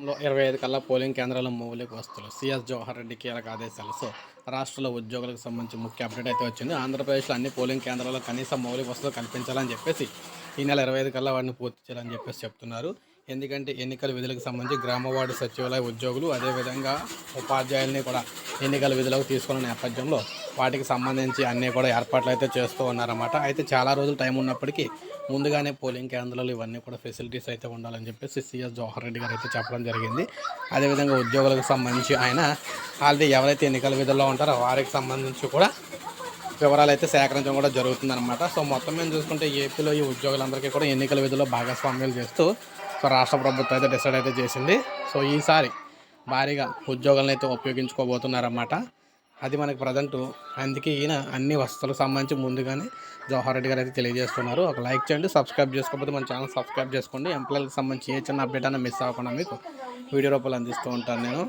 రాష్ట్రంలో ఇరవై ఐదు కల్లా పోలింగ్ కేంద్రాల మౌలిక వస్తువులు సిఎస్ జవహర్ రెడ్డి కీలక ఆదేశాలు. సో రాష్ట్రంలో ఉద్యోగులకు సంబంధించి ముఖ్య అప్డేట్ అయితే వచ్చింది. ఆంధ్రప్రదేశ్లో అన్ని పోలింగ్ కేంద్రాల్లో కనీసం మౌలిక వస్తువులు కల్పించాలని చెప్పేసి ఈ నెల ఇరవై ఐదు కల్లా వాడిని పూర్తి చేయాలని చెప్పేసి చెప్తున్నారు. ఎందుకంటే ఎన్నికల విధులకు సంబంధించి గ్రామ వార్డు సచివాలయ ఉద్యోగులు అదేవిధంగా ఉపాధ్యాయుల్ని కూడా ఎన్నికల విధులకు తీసుకున్న నేపథ్యంలో వాటికి సంబంధించి అన్నీ కూడా ఏర్పాట్లు అయితే చేస్తూ ఉన్నారన్నమాట. అయితే చాలా రోజులు టైం ఉన్నప్పటికీ ముందుగానే పోలింగ్ కేంద్రాలు ఇవన్నీ కూడా ఫెసిలిటీస్ అయితే ఉండాలని చెప్పేసి సిఎస్ జవహర్ రెడ్డి గారు అయితే చెప్పడం జరిగింది. అదేవిధంగా ఉద్యోగులకు సంబంధించి ఆయన ఆల్రెడీ ఎవరైతే ఎన్నికల విధుల్లో ఉంటారో వారికి సంబంధించి కూడా వివరాలు అయితే సేకరించడం కూడా జరుగుతుందన్నమాట. సో మొత్తం మేము చూసుకుంటే ఏపీలో ఈ ఉద్యోగులందరికీ కూడా ఎన్నికల విధుల్లో భాగస్వామ్యాలు చేస్తూ సో రాష్ట్ర ప్రభుత్వం అయితే డిసైడ్ అయితే చేసింది. సో ఈసారి భారీగా ఉద్యోగాలను అయితే ఉపయోగించుకోబోతున్నారన్నమాట. అది మనకి ప్రజెంట్ అందుకే ఈయన అన్ని వస్తువులకు సంబంధించి ముందుగానే జవహర్ రెడ్డి గారు అయితే తెలియజేస్తున్నారు. ఒక లైక్ చేయండి సబ్స్క్రైబ్ చేసుకోకపోతే మన ఛానల్ సబ్స్క్రైబ్ చేసుకోండి. ఎంప్లాయీలకు సంబంధించి ఏ చిన్న అప్డేట్ అయినా మిస్ అవ్వకుండా మీకు వీడియో రూపాయలు అందిస్తూ ఉంటాను నేను.